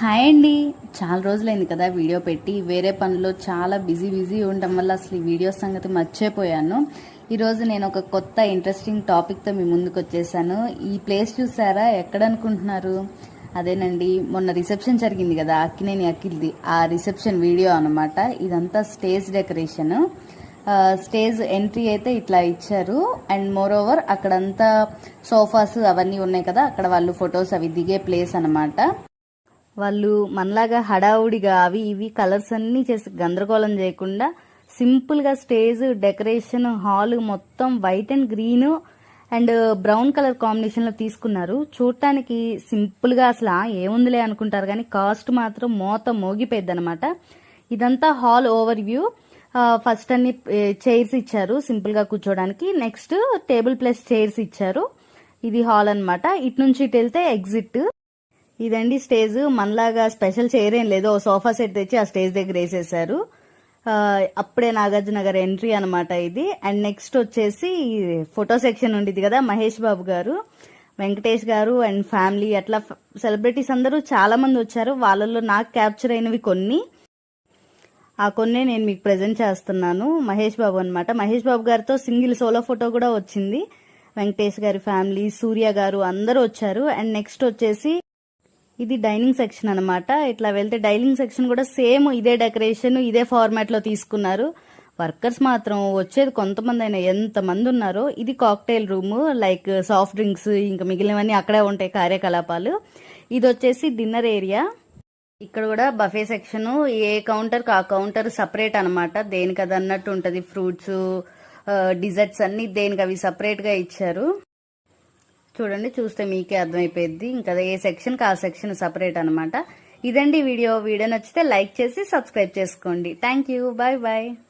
Hi అండి. చాలా రోజులైంది కదా వీడియో పెట్టి. వేరే పనిలో చాలా బిజీ బిజీ ఉండటం వల్ల అసలు ఈ వీడియో సంగతి మర్చిపోయాను. ఈరోజు నేను ఒక కొత్త ఇంట్రెస్టింగ్ టాపిక్తో మీ ముందుకు వచ్చేసాను. ఈ ప్లేస్ చూసారా? ఎక్కడనుకుంటున్నారు అదేనండి మొన్న రిసెప్షన్ జరిగింది కదా అక్కినేని అఖిల్ది. ఆ రిసెప్షన్ వీడియో అనమాట ఇదంతా స్టేజ్ డెకరేషన్ స్టేజ్ ఎంట్రీ అయితే ఇట్లా ఇచ్చారు. అండ్ మోర్ ఓవర్ అక్కడంతా సోఫాస్ అవన్నీ ఉన్నాయి కదా అక్కడ వాళ్ళు ఫొటోస్ అవి దిగే ప్లేస్ అన్నమాట. వాళ్ళు మనలాగా హడావుడిగా అవి ఇవి కలర్స్ అన్నీ చేసి గందరగోళం చేయకుండా సింపుల్గా స్టేజ్ డెకరేషన్ హాల్ మొత్తం white and green and brown colour కాంబినేషన్లో తీసుకున్నారు. చూడటానికి సింపుల్గా అసలు ఏముందిలే అనుకుంటారు కానీ కాస్ట్ మాత్రం మోత మోగిపోయింది అనమాట ఇదంతా హాల్ ఓవర్ వ్యూ ఫస్ట్ అన్ని చైర్స్ ఇచ్చారు సింపుల్గా కూర్చోడానికి. నెక్స్ట్ టేబుల్ ప్లస్ చైర్స్ ఇచ్చారు. ఇది హాల్ అన్నమాట. ఇటు నుంచి ఇటు వెళ్తే ఎగ్జిట్. ఇదండి స్టేజ్. మనలాగా స్పెషల్ చేయరేం లేదు. ఓ సోఫా సెట్ తెచ్చి ఆ స్టేజ్ దగ్గర వేసేసారు. అప్పుడే నాగార్జున గారి ఎంట్రీ అనమాట ఇది. అండ్ నెక్స్ట్ వచ్చేసి ఫోటో సెక్షన్ ఉండేది కదా మహేష్ బాబు గారు వెంకటేష్ గారు అండ్ ఫ్యామిలీ. అట్లా సెలబ్రిటీస్ అందరూ చాలా మంది వచ్చారు. వాళ్ళల్లో నాకు క్యాప్చర్ అయినవి కొన్ని. ఆ కొన్ని నేను మీకు ప్రజెంట్ చేస్తున్నాను. మహేష్ బాబు అన్నమాట. మహేష్ బాబు గారితో సింగిల్ సోలో ఫోటో కూడా వచ్చింది. వెంకటేష్ గారి ఫ్యామిలీ సూర్య గారు అందరూ వచ్చారు. అండ్ నెక్స్ట్ వచ్చేసి ఇది డైనింగ్ సెక్షన్ అన్నమాట. ఇట్లా వెళ్తే డైనింగ్ సెక్షన్ కూడా సేమ్ ఇదే డెకరేషన్ ఇదే ఫార్మాట్లో తీసుకున్నారు. వర్కర్స్ మాత్రం వచ్చేది కొంతమంది అయినా ఎంతమంది ఉన్నారో ఇది cocktail room like soft drinks ఇంకా మిగిలినవన్నీ అక్కడే ఉంటాయి కార్యకలాపాలు. ఇది వచ్చేసి డిన్నర్ ఏరియా ఇక్కడ కూడా బఫే సెక్షన్ ఏ కౌంటర్ ఆ కౌంటర్ సపరేట్ అన్నమాట. దేనికి అది అన్నట్టు ఉంటుంది ఫ్రూట్స్ డిజర్ట్స్ uh, అన్ని దేనికి అవి సపరేట్గా ఇచ్చారు. చూడండి చూస్తే మీకే అర్థమైపోయింది ఇంకా ఏ సెక్షన్ ఆ సెక్షన్ సపరేట్ అనమాట ఇదండి వీడియో. వీడియో నచ్చితే లైక్ చేసి సబ్స్క్రైబ్ చేసుకోండి. Thank you bye bye